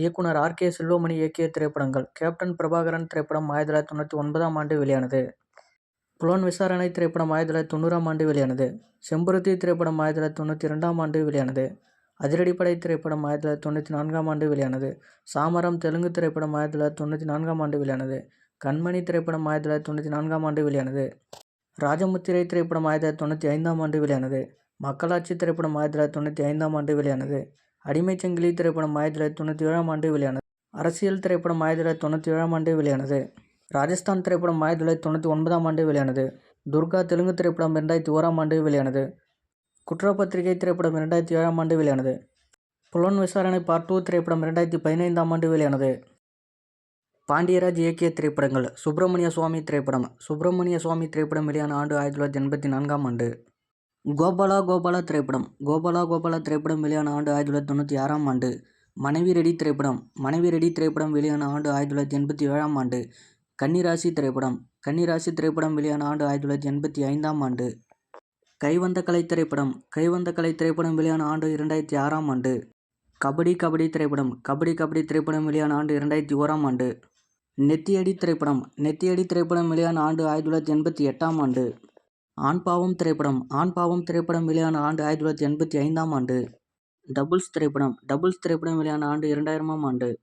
இயக்குனர் R. K. Selvamani இயக்கிய திரைப்படங்கள் கேப்டன் பிரபாகரன் திரைப்படம் ஆயிரத்தி தொள்ளாயிரத்தி தொண்ணூற்றி ஒன்பதாம் ஆண்டு வெளியானது. புலன் விசாரணை திரைப்படம் ஆயிரத்தி தொள்ளாயிரத்தி தொண்ணூறாம் ஆண்டு வெளியானது. செம்பருத்தி திரைப்படம் ஆயிரத்தி தொள்ளாயிரத்தி தொண்ணூற்றி இரண்டாம் ஆண்டு வெளியானது. அதிரடிப்படை திரைப்படம் ஆயிரத்தி தொள்ளாயிரத்தி தொண்ணூற்றி நான்காம் ஆண்டு வெளியானது. சாமரம் தெலுங்கு திரைப்படம் ஆயிரத்தி தொள்ளாயிரத்தி தொண்ணூற்றி நான்காம் ஆண்டு வெளியானது. கண்மணி திரைப்படம் ஆயிரத்தி தொள்ளாயிரத்தி தொண்ணூற்றி நான்காம் ஆண்டு வெளியானது. ராஜமுத்திரை திரைப்படம் ஆயிரத்தி தொள்ளாயிரத்தி தொண்ணூற்றி ஐந்தாம் ஆண்டு வெளியானது. மக்களாட்சி திரைப்படம் ஆயிரத்தி தொள்ளாயிரத்தி தொண்ணூற்றி ஐந்தாம் ஆண்டு வெளியானது. அடிமைச்சங்கிலி திரைப்படம் ஆயிரத்தி தொள்ளாயிரத்தி தொண்ணூற்றி ஏழாம் ஆண்டு வெளியானது. அரசியல் திரைப்படம் ஆயிரத்தி தொள்ளாயிரத்தி தொண்ணூற்றி ஏழாம் ஆண்டு வெளியானது. ராஜஸ்தான் திரைப்படம் ஆயிரத்தி தொள்ளாயிரத்தி தொண்ணூற்றி ஒன்பதாம் ஆண்டு வெளியானது. துர்கா தெலுங்கு திரைப்படம் இரண்டாயிரத்தி ஓராம் ஆண்டு வெளியானது. குற்றப்பத்திரிகை திரைப்படம் இரண்டாயிரத்தி ஏழாம் ஆண்டு வெளியானது. புலன் விசாரணை பார்ட் டூ திரைப்படம் இரண்டாயிரத்தி பதினைந்தாம் ஆண்டு வெளியானது. பாண்டியராஜ் இயக்கிய திரைப்படங்கள் சுப்பிரமணிய சுவாமி திரைப்படம் சுப்பிரமணிய சுவாமி திரைப்படம் வெளியான ஆண்டு ஆயிரத்தி தொள்ளாயிரத்தி எண்பத்தி நான்காம் ஆண்டு. கோபாலா கோபாலா திரைப்படம் கோபாலா கோபாலா திரைப்படம் வெளியான ஆண்டு ஆயிரத்தி தொள்ளாயிரத்தி தொண்ணூற்றி ஆறாம் ஆண்டு. மனைவி ரெடி திரைப்படம் மனைவி ரெடி திரைப்படம் வெளியான ஆண்டு ஆயிரத்தி தொள்ளாயிரத்தி எண்பத்தி ஏழாம் ஆண்டு. கன்னிராசி திரைப்படம் கன்னிராசி திரைப்படம் வெளியான ஆண்டு ஆயிரத்தி தொள்ளாயிரத்தி எண்பத்தி ஐந்தாம் ஆண்டு. கைவந்த கலை திரைப்படம் கைவந்த கலை திரைப்படம் வெளியான ஆண்டு இரண்டாயிரத்தி ஆறாம் ஆண்டு. கபடி கபடி திரைப்படம் கபடி கபடி திரைப்படம் வெளியான ஆண்டு இரண்டாயிரத்தி ஓராம் ஆண்டு. நெத்தியடி திரைப்படம் நெத்தியடி திரைப்படம் வெளியான ஆண்டு ஆயிரத்தி தொள்ளாயிரத்தி எண்பத்தி எட்டாம் ஆண்டு. ஆண் பாவம் திரைப்படம் ஆண் பாவம் திரைப்படம் வெளியான ஆண்டு ஆயிரத்தி தொள்ளாயிரத்தி எண்பத்தி ஐந்தாம் ஆண்டு. டபுள்ஸ் திரைப்படம் டபுள்ஸ் திரைப்படம் வெளியான ஆண்டு இரண்டாயிரமாம் ஆண்டு.